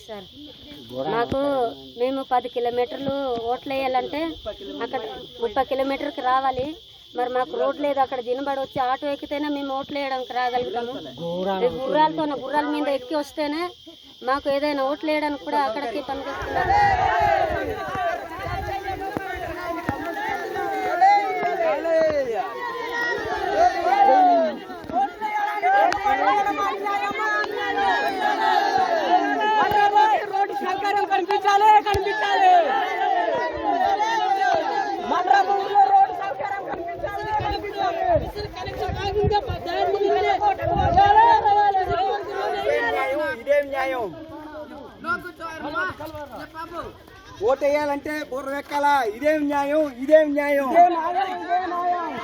Sir. మాకు మేము పది కిలోమీటర్లు ఓట్లు వేయాలంటే అక్కడ ముప్పై కిలోమీటర్కి రావాలి. మరి మాకు రోడ్ లేదు అక్కడ దినబడి వచ్చి ఆటో ఎక్కితేనే మేము ఓట్లు వేయడానికి రాగలుగుతాము. గుర్రాలతోనే గుర్రాలతో గుర్రాల మీద ఎక్కి వస్తేనే మాకు ఏదైనా ఓట్లు వేయడానికి కూడా అక్కడికి పనికొస్తున్నారు రోడ్డు సౌకర్యం కనిపించాలి కనిపించాలి మండ్రాపూర్లో రోడ్డు సౌకర్యం కనిపించాలి కనిపించాలి ఇదేం న్యాయం ఓటేయాలంటే గుర్రం ఎక్కాలా ఇదేం న్యాయం ఇదేం న్యాయం.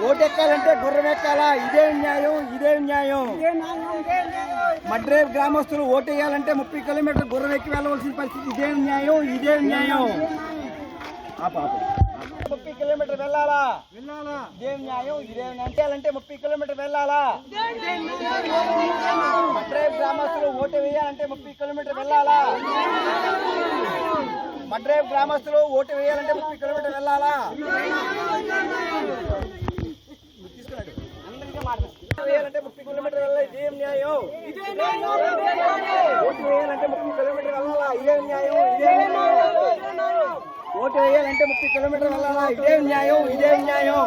ఓటెక్కాలంటే గుర్రం ఎక్కాలా ఇదేం న్యాయం ఇదేం న్యాయం. మడ్రేవ్ గ్రామస్తులు ఓటేయాలంటే ముప్పై కిలోమీటర్ గుర్రం ఎక్కి వెళ్ళవలసిన పరిస్థితి. ఇదేం న్యాయం ఇదేం న్యాయం. ముప్పై కిలోమీటర్ వెళ్ళాలా? వెళ్ళాలా? ఇదేం న్యాయం? ఇదేం చేయాలంటే ముప్పై కిలోమీటర్ వెళ్ళాలా? మడ్రేవ్ గ్రామస్తులు ఓటు వేయాలంటే ముప్పై కిలోమీటర్ వెళ్ళాలా? మడ్రేవ్ గ్రామస్తులు ఓటు వేయాలంటే ముప్పై కిలోమీటర్ వెళ్ళాలా? వేయాలంటే ముప్పై కిలోమీటర్ వెళ్ళాలి? ఇదేం న్యాయం? ఓటు వేయాలంటే ముప్పై కిలోమీటర్ వెళ్ళాలా ఇదేం న్యాయం ఇదేం న్యాయం ఓటు వేయాలంటే ముప్పై కిలోమీటర్ వెళ్ళాలా? ఇదే న్యాయం ఇదే న్యాయం.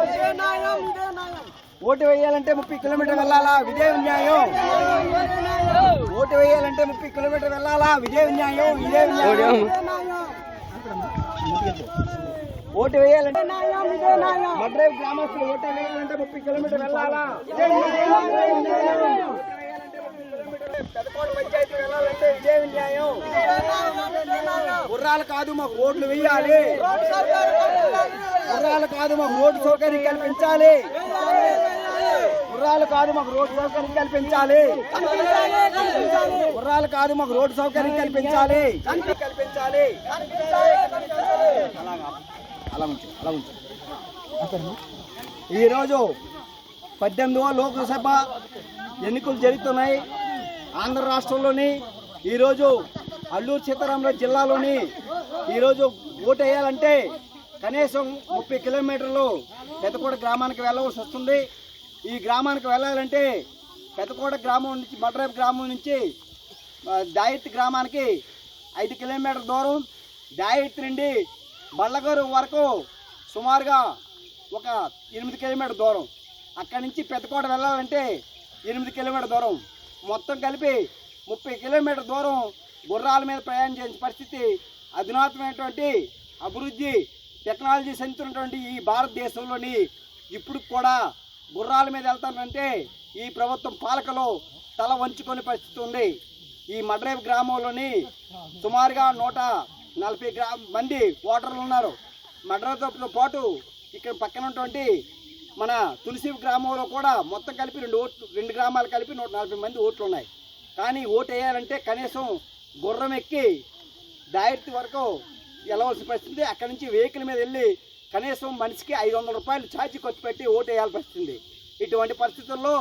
ఓటు వేయాలంటే ముప్పై కిలోమీటర్ వెళ్ళాలా? ఇదే న్యాయం. ఓటు వేయాలంటే ముప్పై కిలోమీటర్ వెళ్ళాలా? ఇదే న్యాయం ఇదే న్యాయం. ఓటు వేయాలంటే మడ్రైవ్ గ్రామస్తులు ఓటు వేయాలంటే ముప్పై కిలోమీటర్ వెళ్ళాలా? ఇదేం న్యాయం, పంచాయతీ వెళ్ళాలంటే ఇదేం న్యాయం. గుర్రాలు కాదు మాకు ఓట్లు వేయాలి. గుర్రాలు కాదు మాకు రోడ్డు సౌకర్యం కల్పించాలి. గుర్రాలు కాదు మాకు రోడ్డు సౌకర్యం కల్పించాలి. గుర్రాలు కాదు మాకు రోడ్డు సౌకర్యం కల్పించాలి. కల్పించాలి అలా ఉంచు అలా ఉంచు. ఈరోజు పద్దెనిమిదవ లోక్సభ ఎన్నికలు జరుగుతున్నాయి. ఆంధ్ర రాష్ట్రంలోని ఈరోజు అల్లూరు సీతారామరాజు జిల్లాలోని ఈరోజు ఓటు వేయాలంటే కనీసం ముప్పై కిలోమీటర్లు పెద్దకోట గ్రామానికి వెళ్ళవలసి వస్తుంది. ఈ గ్రామానికి వెళ్ళాలంటే పెద్దకోట గ్రామం నుంచి మడ్రైప్ గ్రామం నుంచి ఆ, దాయిత్ గ్రామానికి ఐదు కిలోమీటర్ దూరం దాయిత్ నుండి బళ్ళగారు వరకు సుమారుగా ఒక ఎనిమిది కిలోమీటర్ దూరం. అక్కడి నుంచి పెద్దకోట వెళ్ళాలంటే ఎనిమిది కిలోమీటర్ దూరం. మొత్తం కలిపి ముప్పై కిలోమీటర్ దూరం గుర్రాల మీద ప్రయాణం చేసిన పరిస్థితి అధునాతమైనటువంటి అభివృద్ధి టెక్నాలజీ చెందుతున్నటువంటి ఈ భారతదేశంలోని ఇప్పుడు కూడా గుర్రాల మీద వెళ్తానంటే ఈ ప్రభుత్వం పాలకలో తల వంచుకొని పరిస్థితి ఉంది. ఈ మడ్రేపు గ్రామంలోని సుమారుగా నూట నలభై గ్రా మంది ఓటర్లు ఉన్నారు. మడ్రేపుతో పాటు ఇక్కడ పక్కన ఉన్నటువంటి మన తులసి గ్రామంలో కూడా మొత్తం కలిపి రెండు ఓట్లు రెండు గ్రామాలు కలిపి నూట నలభై మంది ఓట్లు ఉన్నాయి. కానీ ఓటు వేయాలంటే కనీసం గుర్రం ఎక్కి డైరెక్ట్ వరకు వెళ్ళవలసిన పరిస్థితి అక్కడి నుంచి వెహికల్ మీద వెళ్ళి కనీసం మనిషికి ఐదు వందల రూపాయలు ఛార్జీ ఖర్చు పెట్టి ఓటు వేయాల్సి వస్తుంది ఇటువంటి పరిస్థితుల్లో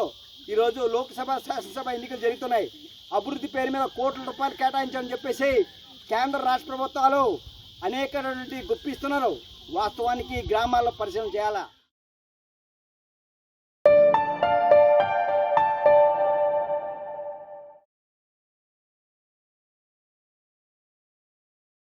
ఈరోజు లోక్సభ శాసనసభ ఎన్నికలు జరుగుతున్నాయి. అభివృద్ధి పేరు మీద కోట్ల రూపాయలు కేటాయించాలని చెప్పేసి కేంద్ర రాష్ట్ర ప్రభుత్వాలు అనేకటువంటి గుప్పిస్తున్నారు. వాస్తవానికి గ్రామాల్లో పరిశీలన చేయాలా?